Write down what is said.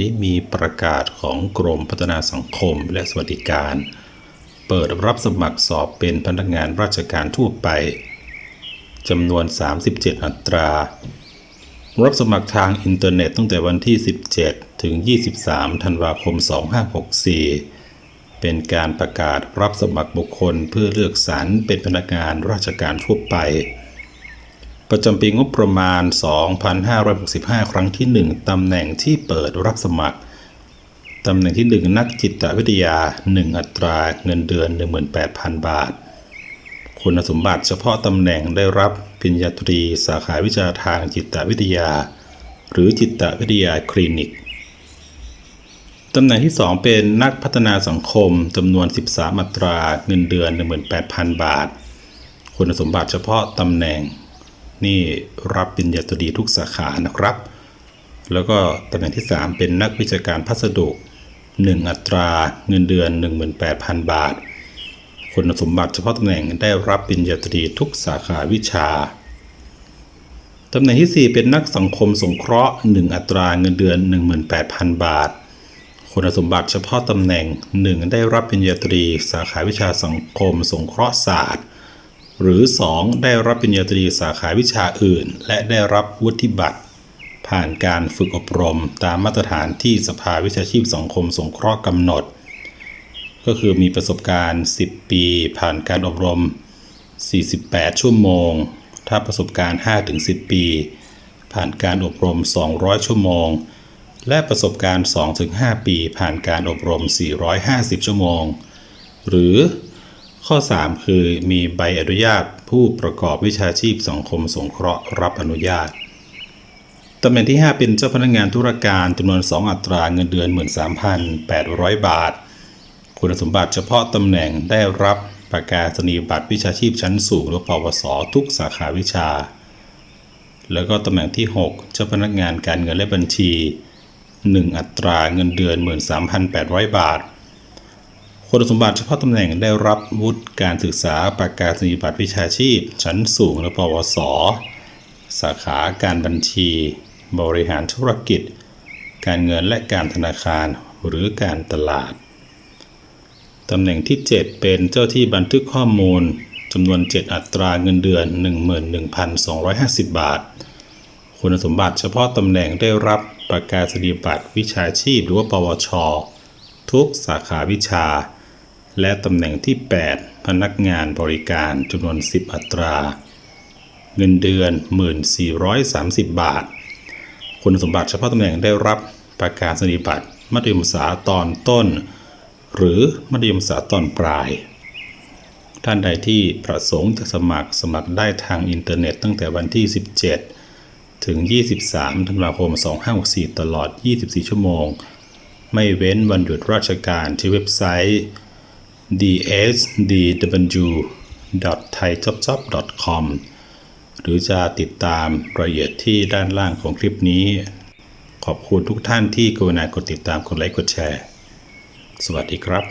นี้มีประกาศของกรมพัฒนาสังคมและสวัสดิการ เปิดรับสมัครสอบเป็นพนักงานราชการทั่วไปจำนวน 37 อัตรา รับสมัครทางอินเทอร์เน็ตตั้งแต่วันที่ 17 ถึง 23 ธันวาคม 2564 เป็นการประกาศรับสมัครบุคคลเพื่อเลือกสรรเป็นพนักงานราชการทั่วไป ประจำปีงบประมาณ 2565 ครั้งที่ 1 ตำแหน่งที่เปิดรับสมัคร ตำแหน่งที่ 1 นักจิตวิทยา 1 อัตราเงินเดือน 18,000 บาท คุณสมบัติเฉพาะตำแหน่งได้รับปริญญาตรี สาขาวิชาทางจิตวิทยา หรือจิตวิทยาคลินิก ตำแหน่งที่ 2 เป็นนักพัฒนาสังคมจำนวน 13 อัตราเงินเดือน 18,000 บาท คุณสมบัติเฉพาะตำแหน่ง นี่รับปริญญาตรีทุกสาขานะครับ แล้วก็ตำแหน่งที่ 3 เป็นนักวิชาการพัสดุ 1 อัตราเงินเดือน 18,000 บาท คุณสมบัติเฉพาะตำแหน่งได้รับปริญญาตรีทุกสาขาวิชาตำแหน่งที่ 4 เป็นนักสังคมสงเคราะห์ 1 อัตราเงินเดือน 18,000 บาท คุณสมบัติเฉพาะตำแหน่ง 1 ได้รับปริญญาตรี สาขาวิชาสังคมสงเคราะห์ศาสตร์ หรือ 2 ได้รับปริญญาตรีสาขาวิชาอื่น และได้รับวุฒิบัตร ผ่านการฝึกอบรมตามมาตรฐานที่สภาวิชาชีพสังคมสงเคราะห์กำหนด ก็คือมีประสบการณ์ 10 ปี ผ่านการอบรม 48 ชั่วโมง ถ้าประสบการณ์ 5-10 ปี ผ่านการอบรม 200 ชั่วโมง และประสบการณ์ 2-5 ปี ผ่านการอบรม 450 ชั่วโมง หรือ ข้อ 3 คือมีใบอนุญาตผู้ประกอบวิชาชีพสังคมสงเคราะห์รับอนุญาตตำแหน่งที่ 5 เป็นเจ้าพนักงานธุรการจำนวน 2 อัตราเงินเดือน 13,800 บาท คุณสมบัติเฉพาะตำแหน่งได้รับประกาศนียบัตรวิชาชีพชั้นสูงหรือปวส ทุกสาขาวิชา แล้วก็ตำแหน่งที่ 6 เจ้าพนักงานการเงินและบัญชี 1 อัตราเงินเดือน 13,800 บาท คุณสมบัติเฉพาะตำแหน่งได้รับวุฒิการศึกษาประกาศนียบัตรวิชาชีพ ชั้นสูงหรือปวส สาขาการบัญชี บริหารธุรกิจ การเงินและการธนาคารหรือการตลาด ตำแหน่งที่ 7 เป็นเจ้าที่บันทึกข้อมูลจำนวน 7 อัตราเงินเดือน 11,250 บาท คุณสมบัติเฉพาะตำแหน่งได้รับประกาศนียบัตรวิชาชีพหรือว่าปวช ทุกสาขาวิชา และตำแหน่งที่ 8 พนักงานบริการจำนวน 10 อัตรา เงินเดือน 1430 บาท คุณสมบัติเฉพาะตำแหน่งได้รับประกาศนียบัตรมัธยมศึกษาตอนต้น หรือมัธยมศึกษาตอนปลาย ท่านใดที่ประสงค์จะสมัครสมัครได้ทางอินเทอร์เน็ตตั้งแต่วันที่ 17 ถึง 23 ธันวาคม 2564 ตลอด 24 ชั่วโมง ไม่เว้นวันหยุดราชการที่เว็บไซต์ dsdw.thaijobjob.com หรือจะติดตามรายละเอียดที่ด้านล่างของคลิปนี้ ขอบคุณทุกท่านที่กรุณากดติดตามกดไลค์กดแชร์ สวัสดีครับ